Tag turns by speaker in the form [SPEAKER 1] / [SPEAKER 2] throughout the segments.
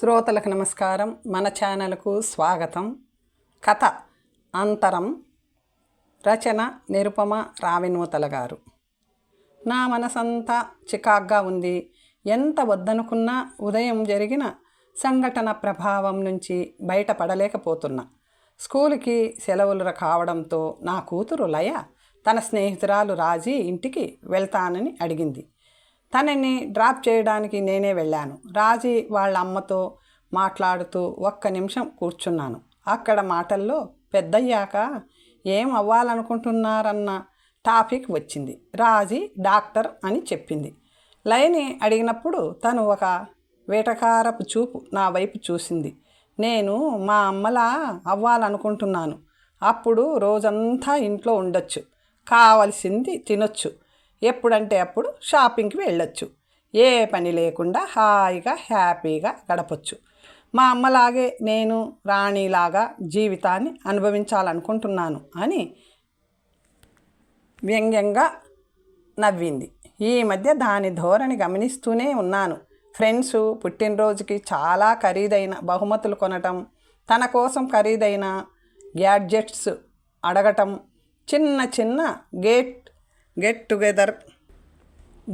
[SPEAKER 1] శ్రోతలకు నమస్కారం. మన ఛానల్కు స్వాగతం. కథ అంతరం రచన నిరుపమ రావినూతల గారు. నా మనసంతా చికాగ్గా ఉంది. ఎంత వద్దనుకున్నా ఉదయం జరిగిన సంఘటన ప్రభావం నుంచి బయటపడలేకపోతున్నా. స్కూలుకి సెలవులు కావడంతో నా కూతురు లయ తన స్నేహితురాలు రాజీ ఇంటికి వెళ్తానని అడిగింది. తనని డ్రాప్ చేయడానికి నేనే వెళ్ళాను. రాజీ వాళ్ళ అమ్మతో మాట్లాడుతూ ఒక్క నిమిషం కూర్చున్నాను. అక్కడ మాటల్లో పెద్దయ్యాక ఏం అవ్వాలనుకుంటున్నారన్న టాపిక్ వచ్చింది. రాజీ డాక్టర్ అని చెప్పింది. లైని అడిగినప్పుడు తను ఒక వేటకారపు చూపు నా వైపు చూసింది. నేను మా అమ్మలా అవ్వాలనుకుంటున్నాను. అప్పుడు రోజంతా ఇంట్లో ఉండొచ్చు. కావలసింది తినొచ్చు. ఎప్పుడంటే అప్పుడు షాపింగ్కి వెళ్ళొచ్చు. ఏ పని లేకుండా హాయిగా హ్యాపీగా గడపచ్చు. మా అమ్మలాగే నేను రాణిలాగా జీవితాన్ని అనుభవించాలనుకుంటున్నాను అని వ్యంగ్యంగా నవ్వింది. ఈ మధ్య దాని ధోరణి గమనిస్తూనే ఉన్నాను. ఫ్రెండ్స్ పుట్టినరోజుకి చాలా ఖరీదైన బహుమతులు కొనటం తన కోసం ఖరీదైన గ్యాడ్జెట్స్ అడగటం చిన్న చిన్న గేట్ గెట్ టుగెదర్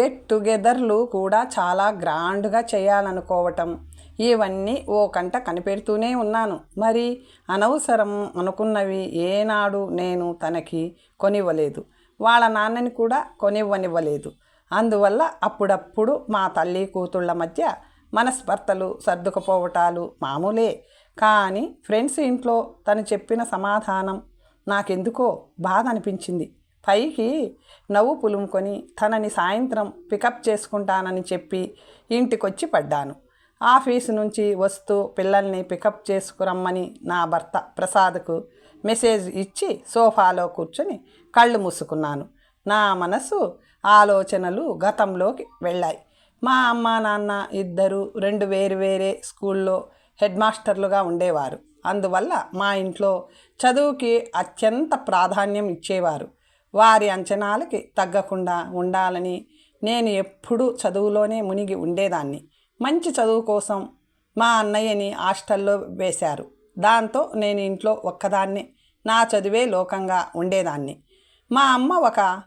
[SPEAKER 1] గెట్ టుగెదర్లు కూడా చాలా గ్రాండ్గా చేయాలనుకోవటం. ఇవన్నీ ఓ కంట కనిపెడుతూనే ఉన్నాను. మరి అనవసరం అనుకున్నవి ఏనాడు నేను తనకి కొనివ్వలేదు. వాళ్ళ నాన్నని కూడా కొనివ్వనివ్వలేదు. అందువల్ల అప్పుడప్పుడు మా తల్లి కూతుళ్ళ మధ్య మనస్పర్తలు సర్దుకుపోవటాలు మామూలే. కానీ ఫ్రెండ్స్ ఇంట్లో తను చెప్పిన సమాధానం నాకెందుకో బాధ అనిపించింది. పైకి నవ్వు పులుముకొని తనని సాయంత్రం పికప్ చేసుకుంటానని చెప్పి ఇంటికొచ్చి పడ్డాను. ఆఫీసు నుంచి వస్తూ పిల్లల్ని పికప్ చేసుకురమ్మని నా భర్త ప్రసాద్కు మెసేజ్ ఇచ్చి సోఫాలో కూర్చొని కళ్ళు మూసుకున్నాను. నా మనసు ఆలోచనలు గతంలోకి వెళ్ళాయి. మా అమ్మ నాన్న ఇద్దరు రెండు వేరు వేరే స్కూల్లో హెడ్ మాస్టర్లుగా ఉండేవారు. అందువల్ల మా ఇంట్లో చదువుకి అత్యంత ప్రాధాన్యం ఇచ్చేవారు. వారి అంచనాలకి తగ్గకుండా ఉండాలని నేను ఎప్పుడూ చదువులోనే మునిగి ఉండేదాన్ని. మంచి చదువు కోసం మా అన్నయ్యని హాస్టల్లో వేశారు. దాంతో నేను ఇంట్లో ఒక్కదాన్ని నా చదివే లోకంగా ఉండేదాన్ని. మా అమ్మ ఒక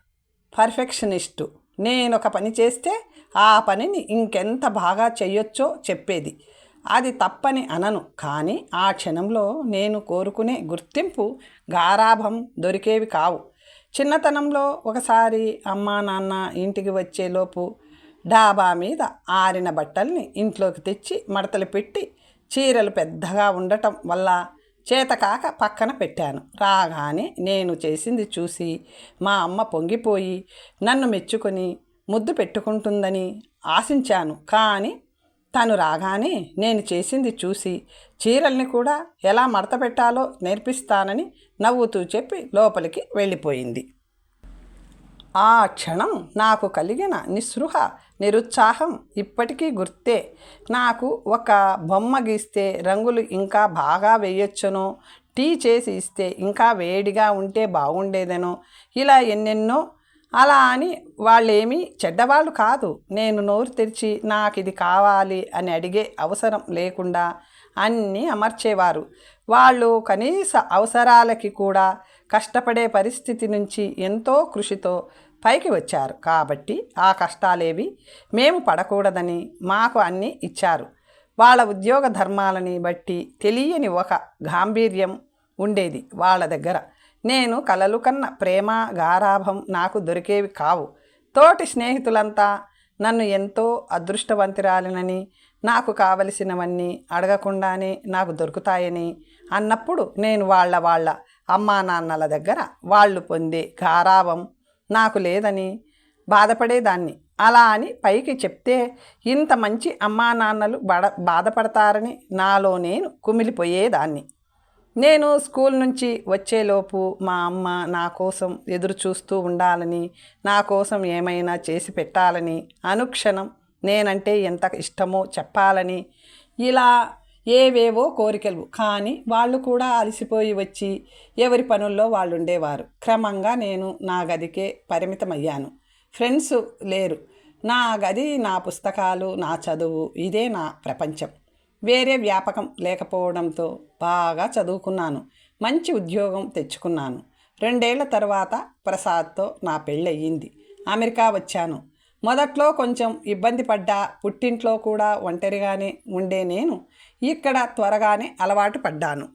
[SPEAKER 1] పర్ఫెక్షనిస్టు. నేను ఒక పని చేస్తే ఆ పనిని ఇంకెంత బాగా చేయొచ్చో చెప్పేది. అది తప్పని అనను కానీ ఆ క్షణంలో నేను కోరుకునే గుర్తింపు గారాభం దొరికేవి కావు. చిన్నతనంలో ఒకసారి అమ్మా నాన్న ఇంటికి వచ్చేలోపు డాబా మీద ఆరిన బట్టల్ని ఇంట్లోకి తెచ్చి మడతలు పెట్టి చీరలు పెద్దగా ఉండటం వల్ల చేతకాక పక్కన పెట్టాను. రాగానే నేను చేసింది చూసి మా అమ్మ పొంగిపోయి నన్ను మెచ్చుకొని ముద్దు పెట్టుకుంటుందని ఆశించాను. కానీ తను రాగానే నేను చేసింది చూసి చీరల్ని కూడా ఎలా మడత పెట్టాలో నేర్పిస్తానని నవ్వుతూ చెప్పి లోపలికి వెళ్ళిపోయింది. ఆ క్షణం నాకు కలిగిన నిస్పృహ నిరుత్సాహం ఇప్పటికీ గుర్తే. నాకు ఒక బొమ్మ గీస్తే రంగులు ఇంకా బాగా వేయొచ్చునో టీ చేసి ఇస్తే ఇంకా వేడిగా ఉంటే బాగుండేదనో ఇలా ఎన్నెన్నో అలా అని వాళ్ళేమీ చెడ్డవాళ్ళు కాదు. నేను నోరు తెరిచి నాకు ఇది కావాలి అని అడిగే అవసరం లేకుండా అన్నీ అమర్చేవారు. వాళ్ళు కనీస అవసరాలకి కూడా కష్టపడే పరిస్థితి నుంచి ఎంతో కృషితో పైకి వచ్చారు. కాబట్టి ఆ కష్టాలేవి మేము పడకూడదని మాకు అన్నీ ఇచ్చారు. వాళ్ళ ఉద్యోగ ధర్మాలని బట్టి తెలియని ఒక గాంభీర్యం ఉండేది వాళ్ళ దగ్గర. నేను కలలు కన్న ప్రేమ గారాభం నాకు దొరికేవి కావు. తోటి స్నేహితులంతా నన్ను ఎంతో అదృష్టవంతురాలినని నాకు కావలసినవన్నీ అడగకుండానే నాకు దొరుకుతాయని అన్నప్పుడు నేను వాళ్ళ వాళ్ళ అమ్మా నాన్నల దగ్గర వాళ్ళు పొందే గారాభం నాకు లేదని బాధపడేదాన్ని. అలా అని పైకి చెప్తే ఇంత మంచి అమ్మా నాన్నలు బడ బాధపడతారని నాలో నేను కుమిలిపోయేదాన్ని. నేను స్కూల్ నుంచి వచ్చేలోపు మా అమ్మ నా కోసం ఎదురు చూస్తూ ఉండాలని నా కోసం ఏమైనా చేసి పెట్టాలని అనుక్షణం నేనంటే ఎంత ఇష్టమో చెప్పాలని ఇలా ఏవేవో కోరికలు. కానీ వాళ్ళు కూడా అలసిపోయి వచ్చి ఎవరి పనుల్లో వాళ్ళు ఉండేవారు క్రమంగా నేను నా గదికే పరిమితమయ్యాను. ఫ్రెండ్స్ లేరు. నా గది నా పుస్తకాలు నా చదువు ఇదే నా ప్రపంచం. వేరే వ్యాపకం లేకపోవడంతో బాగా చదువుకున్నాను. మంచి ఉద్యోగం తెచ్చుకున్నాను. రెండేళ్ళ తర్వాత ప్రసాద్తో నా పెళ్ళయ్యింది. అమెరికా వచ్చాను. మొదట్లో కొంచెం ఇబ్బంది పడ్డా పుట్టింట్లో కూడా ఒంటరిగానే ఉండే నేను ఇక్కడ త్వరగానే అలవాటు పడ్డాను.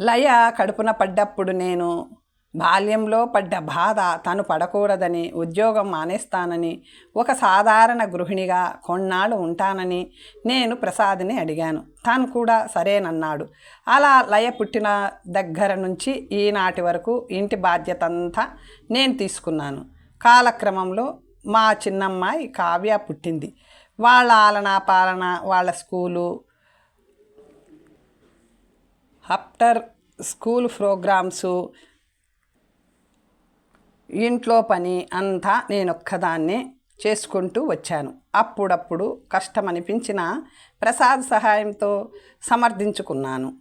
[SPEAKER 1] లయ కడుపున పడ్డప్పుడు నేను బాల్యంలో పడ్డ బాధ తను పడకూడదని ఉద్యోగం మానేస్తానని ఒక సాధారణ గృహిణిగా కొన్నాళ్ళు ఉంటానని నేను ప్రసాద్ని అడిగాను. తాను కూడా సరేనన్నాడు. అలా లయ పుట్టిన దగ్గర నుంచి ఈనాటి వరకు ఇంటి బాధ్యత అంతా నేను తీసుకున్నాను. కాలక్రమంలో మా చిన్నమ్మాయి కావ్య పుట్టింది. వాళ్ళ ఆలన పాలన వాళ్ళ స్కూలు ఆఫ్టర్ స్కూల్ ప్రోగ్రామ్సు ఇంట్లో పని అంతా నేనొక్కదాన్నే చేసుకుంటూ వచ్చాను. అప్పుడప్పుడు కష్టం అనిపించిన ప్రసాద్ సహాయంతో సమర్థించుకున్నాను.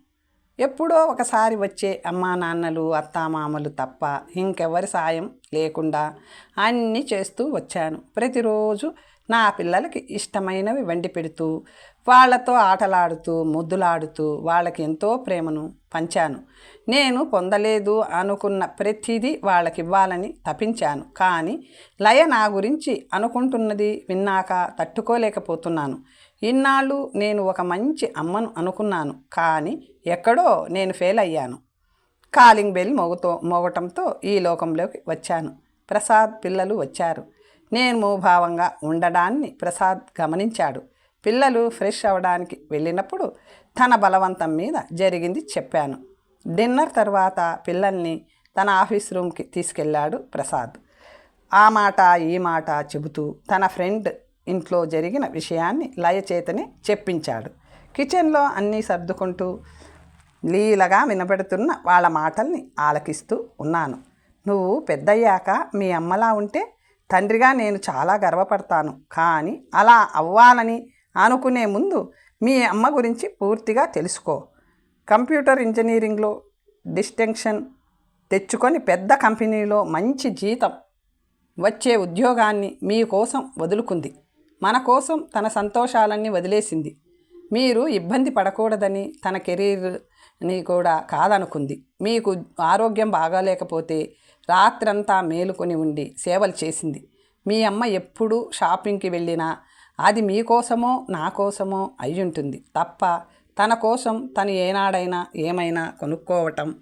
[SPEAKER 1] ఎప్పుడో ఒకసారి వచ్చే అమ్మా నాన్నలు అత్తామామలు తప్ప ఇంకెవరి సాయం లేకుండా అన్నీ చేస్తూ వచ్చాను. ప్రతిరోజు నా పిల్లలకి ఇష్టమైనవి వండి పెడుతూ వాళ్ళతో ఆటలాడుతూ ముద్దులాడుతూ వాళ్ళకి ఎంతో ప్రేమను పంచాను. నేను పొందలేదు అనుకున్న ప్రతిదీ వాళ్ళకి ఇవ్వాలని తపించాను. కానీ లయ నా గురించి అనుకుంటున్నది విన్నాక తట్టుకోలేకపోతున్నాను. ఇన్నాళ్ళు నేను ఒక మంచి అమ్మను అనుకున్నాను. కానీ ఎక్కడో నేను ఫెయిల్ అయ్యాను. కాలింగ్ బెల్ మోగుతో మోగటంతో ఈ లోకంలోకి వచ్చాను. ప్రసాద్ పిల్లలు వచ్చారు. నేను మూభావంగా ఉండడాన్ని ప్రసాద్ గమనించాడు. పిల్లలు ఫ్రెష్ అవ్వడానికి వెళ్ళినప్పుడు తన బలవంతం మీద జరిగింది చెప్పాను. డిన్నర్ తర్వాత పిల్లల్ని తన ఆఫీస్ రూమ్కి తీసుకెళ్ళాడు ప్రసాద్. ఆ మాట ఈ మాట చెబుతూ తన ఫ్రెండ్ ఇంట్లో జరిగిన విషయాన్ని లయచేతనే చెప్పించాడు. కిచెన్లో అన్నీ సర్దుకుంటూ లీలగా వినబడుతున్న వాళ్ళ మాటల్ని ఆలకిస్తూ ఉన్నాను. నువ్వు పెద్దయ్యాక మీ అమ్మలా ఉంటే తండ్రిగా నేను చాలా గర్వపడతాను. కానీ అలా అవ్వాలని అనుకునే ముందు మీ అమ్మ గురించి పూర్తిగా తెలుసుకో. కంప్యూటర్ ఇంజనీరింగ్లో డిస్టింక్షన్ తెచ్చుకొని పెద్ద కంపెనీలో మంచి జీతం వచ్చే ఉద్యోగాన్ని మీకోసం వదులుకుంది. మన కోసం తన సంతోషాలన్నీ వదిలేసింది. మీరు ఇబ్బంది పడకూడదని తన కెరీర్ అని కూడా కాదనుకుంది. మీకు ఆరోగ్యం బాగాలేకపోతే రాత్రంతా మేలుకొని ఉండి సేవలు చేసింది. మీ అమ్మ ఎప్పుడు షాపింగ్కి వెళ్ళినా అది మీకోసమో నా కోసమో అయ్యుంటుంది తప్ప తన కోసం తను ఏనాడైనా ఏమైనా కొనుక్కోవటం.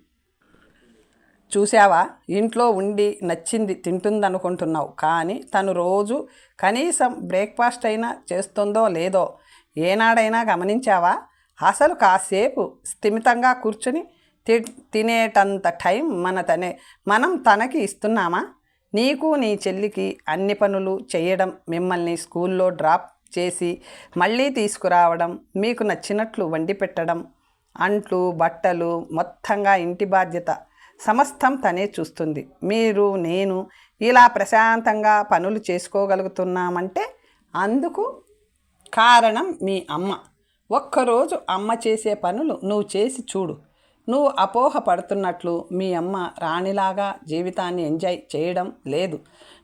[SPEAKER 1] చూసావా ఇంట్లో ఉండి నచ్చింది తింటుందనుకుంటున్నావు. కానీ తను రోజు కనీసం బ్రేక్ఫాస్ట్ అయినా చేస్తుందో లేదో ఏనాడైనా గమనించావా? అసలు కాసేపు స్థిమితంగా కూర్చుని తి తినేటంత టైం మన తనే మనం తనకి ఇస్తున్నామా? నీకు నీ చెల్లికి అన్ని పనులు చేయడం మిమ్మల్ని స్కూల్లో డ్రాప్ చేసి మళ్ళీ తీసుకురావడం మీకు నచ్చినట్లు వండి పెట్టడం అంట్లు బట్టలు మొత్తంగా ఇంటి బాధ్యత సమస్తం తనే చూస్తుంది. మీరు నేను ఇలా ప్రశాంతంగా పనులు చేసుకోగలుగుతున్నామంటే అందుకు కారణం మీ అమ్మ. ఒక్కరోజు అమ్మ చేసే పనులు నువ్వు చేసి చూడు. నువ్వు అపోహ పడుతున్నట్లు మీ అమ్మ రాణిలాగా జీవితాన్ని ఎంజాయ్ చేయడం లేదు.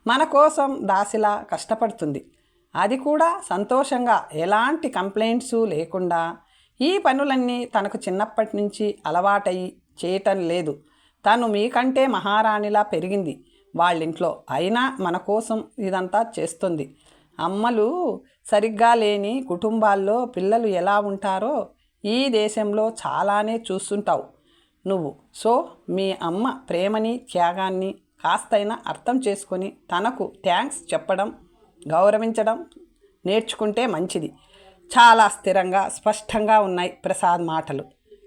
[SPEAKER 1] మన కోసం దాసిలా కష్టపడుతుంది. అది కూడా సంతోషంగా. ఎలాంటి కంప్లైంట్స్ లేకుండా ఈ పనులన్నీ తనకు చిన్నప్పటి నుంచి అలవాటయి చేయటం లేదు. తను మీకంటే మహారాణిలా పెరిగింది. వాళ్ళింట్లో అయినా మన కోసం ఇదంతా చేస్తుంది. అమ్మలు సరిగ్గా లేని కుటుంబాల్లో పిల్లలు ఎలా ఉంటారో ఈ దేశంలో చాలానే చూస్తుంటావు నువ్వు. సో మీ అమ్మ ప్రేమని త్యాగాన్ని కాస్తైనా అర్థం చేసుకొని తనకు థ్యాంక్స్ చెప్పడం గౌరవించడం నేర్చుకుంటే మంచిది. చాలా స్థిరంగా స్పష్టంగా ఉన్నాయి ప్రసాద్ మాటలు.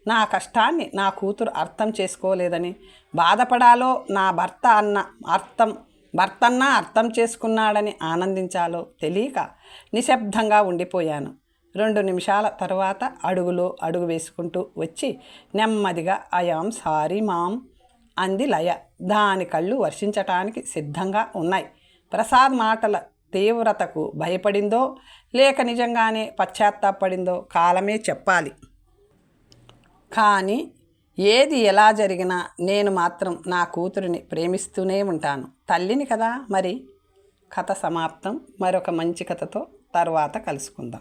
[SPEAKER 1] నా కష్టాన్ని నా కూతురు అర్థం చేసుకోలేదని బాధపడాలో నా భర్త అన్న అర్థం భర్తన్నా అర్థం చేసుకున్నాడని ఆనందించాలో తెలియక నిశ్శబ్దంగా ఉండిపోయాను. రెండు నిమిషాల తర్వాత అడుగులో అడుగు వేసుకుంటూ వచ్చి నెమ్మదిగా అయాం సారీ మామ్ అంది లయ. దాని కళ్ళు వర్షించటానికి సిద్ధంగా ఉన్నాయి. ప్రసాద్ మాటల తీవ్రతకు భయపడిందో లేక నిజంగానే పశ్చాత్తాపడిందో కాలమే చెప్పాలి. కానీ ఏది ఎలా జరిగినా నేను మాత్రం నా కూతురిని ప్రేమిస్తూనే ఉంటాను. తల్లిని కదా మరి? కథ సమాప్తం. మరొక మంచి కథతో తర్వాత కలుసుకుందాం.